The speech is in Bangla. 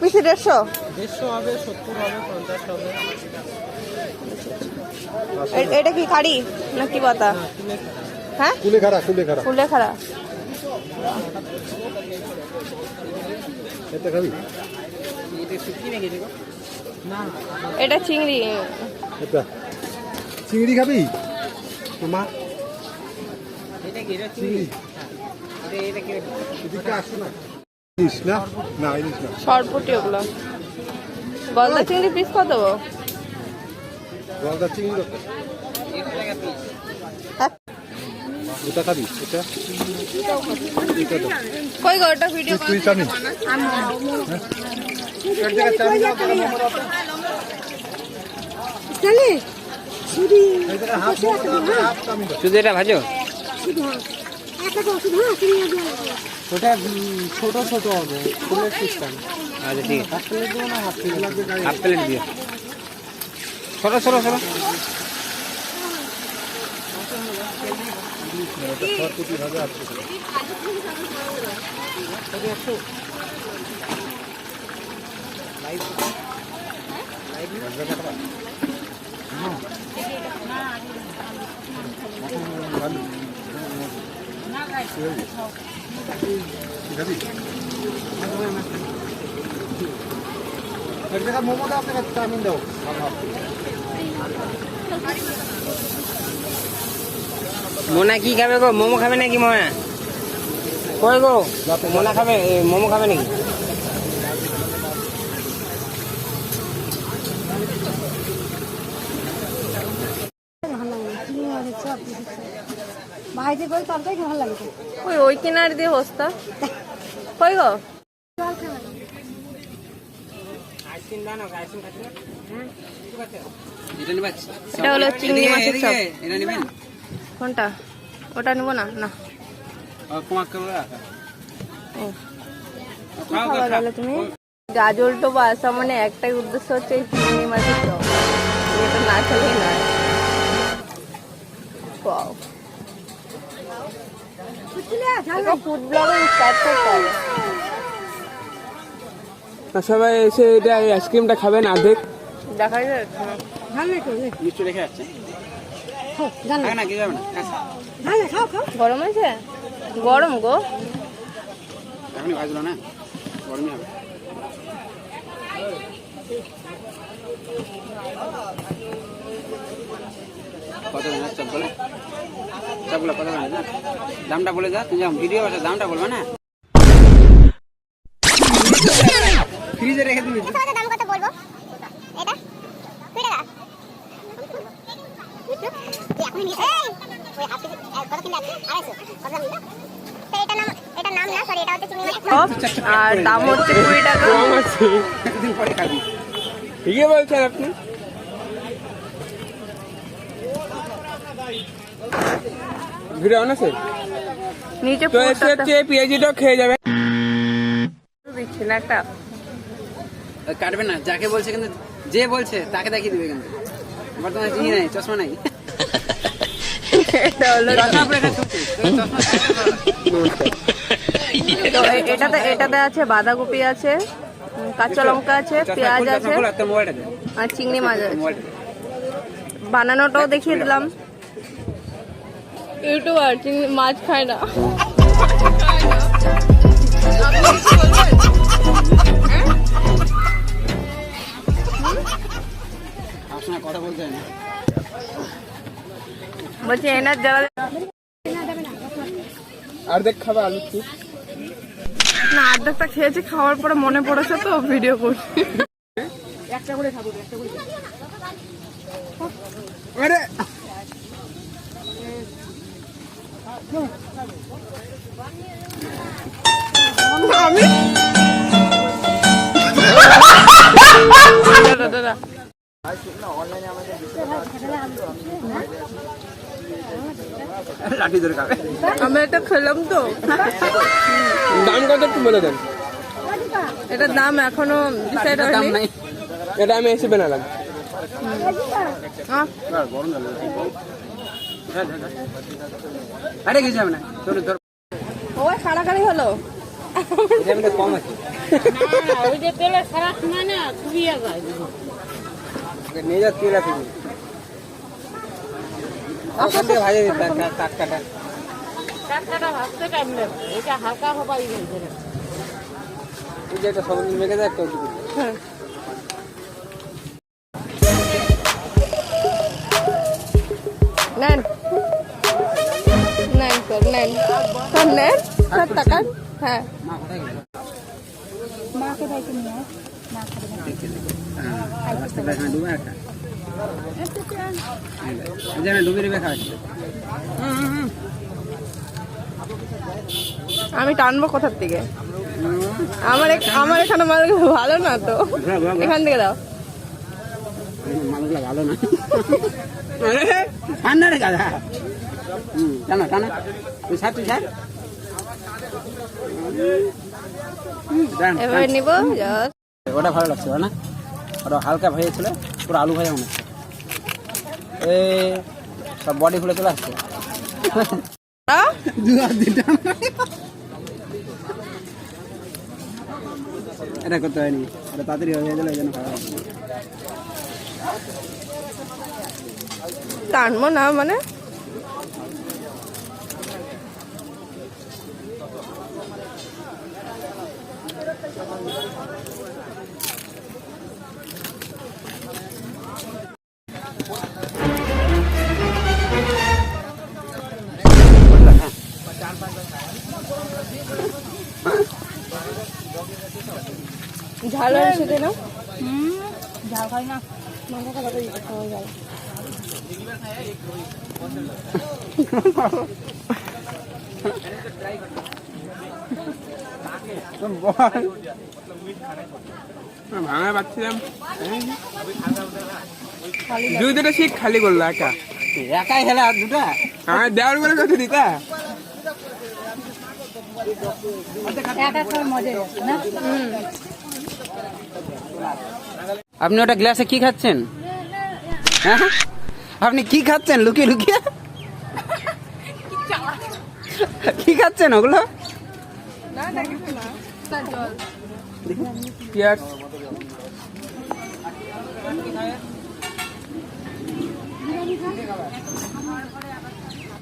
পিসি দেড়শো? দেড়শো হবে সত্তর হবে পঞ্চাশ হবে। এটা কি কারি না কি পাতা হ্যাঁ, হ্যাঁ ফুলে খাড়া এটা খাবি? এটা চিংড়ি। এটা। চিংড়ি খাবি? মা। এটা কি চিংড়ি? চিংড়ি। এটা এটা কি? এদিকে আসো না। ইলিশ না? না ইলিশ না। সরপুটি ওগুলো। গলদা চিংড়ি পিস কত? গলদা চিংড়ি কত? ওটা খাবি? এটা এটা কই গো ওটা ভিডিও তুই চানি শুধু এটা ভাজো? ওটা ছোট ছোট হবে ফুলের সিস্টেম আচ্ছা ঠিক আছে। হাফ প্লেট দেবো না হাফ প্লেট হাফ প্লেট দিও। সরো সরো সরো। খাবি মোনা কি খাবে গো? মোমো খাবে নাকি মোনা? কই গো? মোনা খাবে মোমো খাবে নাকি? ভাইতে করে তরকারি ভালো লাগে। ওই ওই কিনার দিয়ে হস্তা কই গো? এটা হলো চিংড়ি মাছের চপ। কোনটা? ওটা নিবো না না। তুমি? গাজল তো আসা মানে একটাই উদ্দেশ্য হচ্ছে এই চিংড়ি মাছের চপ। এটা না খেলেই নয়। Wow. ফুড সবাই এসে এটা আইসক্রিমটা খাবেন অর্ধেক দেখা। গরম হয়েছে গরম গো না গরমই হবে কত দাম চপগুলো কত দাম যা দামটা বলে যা তুই যা ভিডিও আছে দামটা বলবে না ফ্রিজে রেখে দিবি। তোমাদের দাম কত বলব? এটা? কুড়ি টাকা তুই নিয়ে এই ওই হাফ কেজি কত কিনলে আছে আড়াইশো। কত দাম? তো এটা নাম এটা নাম না সরি এটা হচ্ছে চিংড়ি মাছের আর দাম হচ্ছে কুড়ি টাকা। একদিন পরে খাবি ঠিকই বলছেন আপনি। ভিডিও অন আছে? নিচে তো এসে হচ্ছে পেঁয়াজিটাও খেয়ে যাবে। দিচ্ছি না একটা কাটবে না যাকে বলছে কিন্তু যে বলছে তাকে দেখিয়ে দিবে কিন্তু। বর্তমানে চিনি নাই চশমা নাই। এটাতে এটাতে আছে বাঁধাকপি আছে কাঁচা লঙ্কা আছে পেঁয়াজ আছে আর চিংড়ি মাছ আছে। বানানোটাও দেখিয়ে দিলাম। ইউটিউবার চিংড়ি মাছ খায় না। বলছি এনার যারা অর্ধেক খাবে আলু না আর্ধেকটা খেয়েছি খাওয়ার পরে মনে পড়েছে তো ভিডিও করছি। আমরা এটা খেলাম তো। দাম কত একটু বলে দেন। এটার দাম এখনও ডিসাইড দাম নাই। এটা আমি এসে বানালাম। গরম আরে কিছু হবে না ধর ধর। ওই কাড়াকাড়ি হলো। এটা কম আছে। ওকে নিয়ে যা তুই রাখবি ওখান থেকে ভাজে দিতে টাটকাটা। তুই যে একটা সবজি মেখে দেয় একটা ওটুকু দিবি। হ্যাঁ। নেন স্যার হ্যাঁ। আমি টানবো কোথার থেকে? আমার আমার এখানে মানুষ ভালো না তো। এখান থেকে দাও। মানুষগুলো ভালো না। ঠান্ডা রে গাধা। হুম টানা টানা। তুই ছাড় তুই ছাড় নিব ওটা ভালো লাগছে না? ওটা হালকা ভেজেছিল পুরো আলু ভাজা মনে এ সব বডি খুলে চলে আসছে। এটা করতে হয়নি এটা তাড়াতাড়ি হয়ে গেল এই জন্য। টানবো না মানে? ঝাল আছে কেন? ঝাল খাই না। ভাঙা পাচ্ছিলাম। দুই দুটো শিখ খালি করল একা। একাই খেলে আর দুটা? আমার দেওয়ার বলে কথা দিতা এক এক করে মজা আছে না আপনি ওটা গ্লাসে কি খাচ্ছেন? হ্যাঁ? আপনি কি খাচ্ছেন? লুকিয়ে লুকিয়ে? কি খাচ্ছেন ওগুলো? পিয়াজ।